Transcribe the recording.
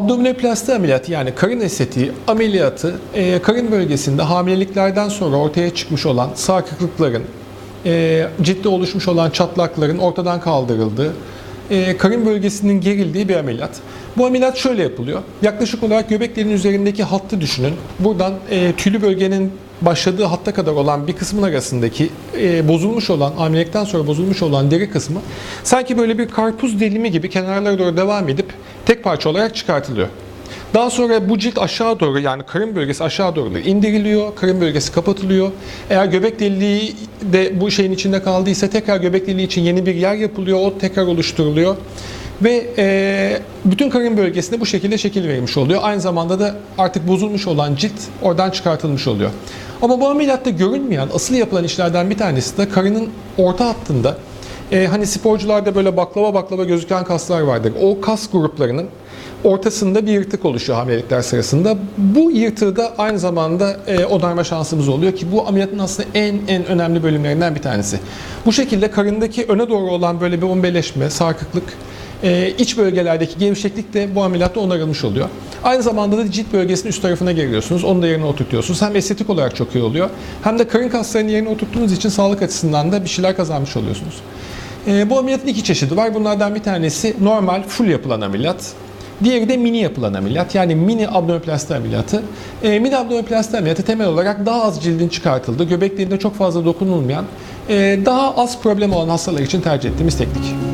Abdominoplasti ameliyatı yani karın estetiği ameliyatı e, karın bölgesinde hamileliklerden sonra ortaya çıkmış olan sarkıklıkların, e, ciddi oluşmuş olan çatlakların ortadan kaldırıldığı, e, karın bölgesinin gerildiği bir ameliyat. Bu ameliyat şöyle yapılıyor. Yaklaşık olarak göbeklerin üzerindeki hattı düşünün. Buradan e, tülü bölgenin başladığı hatta kadar olan bir kısmın arasındaki e, bozulmuş olan, hamilelikten sonra bozulmuş olan deri kısmı sanki böyle bir karpuz dilimi gibi kenarlara doğru devam edip tek parça olarak çıkartılıyor. Daha sonra bu cilt aşağı doğru yani karın bölgesi aşağı doğru indiriliyor. Karın bölgesi kapatılıyor. Eğer göbek deliği de bu şeyin içinde kaldıysa tekrar göbek deliği için yeni bir yer yapılıyor. O tekrar oluşturuluyor. Ve e, bütün karın bölgesine bu şekilde şekil verilmiş oluyor. Aynı zamanda da artık bozulmuş olan cilt oradan çıkartılmış oluyor. Ama bu ameliyatta görünmeyen, asıl yapılan işlerden bir tanesi de karının orta hattında e, hani sporcularda böyle baklava baklava gözüken kaslar vardır. O kas gruplarının ortasında bir yırtık oluşuyor hamilelikler sırasında. Bu yırtığı da aynı zamanda e, onarma şansımız oluyor ki bu ameliyatın aslında en en önemli bölümlerinden bir tanesi. Bu şekilde karındaki öne doğru olan böyle bir ombeleşme, sarkıklık, e, iç bölgelerdeki gevşeklik de bu ameliyatta onarılmış oluyor. Aynı zamanda da cilt bölgesinin üst tarafına geliyorsunuz. Onu da yerine oturtuyorsunuz. Hem estetik olarak çok iyi oluyor. Hem de karın kaslarını yerine oturttuğunuz için sağlık açısından da bir şeyler kazanmış oluyorsunuz. E, bu ameliyatın iki çeşidi var. Bunlardan bir tanesi normal full yapılan ameliyat. Diğeri de mini yapılan ameliyat yani mini abdominoplasti ameliyatı. E, mini abdominoplasti ameliyatı temel olarak daha az cildin çıkartıldığı, göbeklerinde çok fazla dokunulmayan, e, daha az problem olan hastalar için tercih ettiğimiz teknik.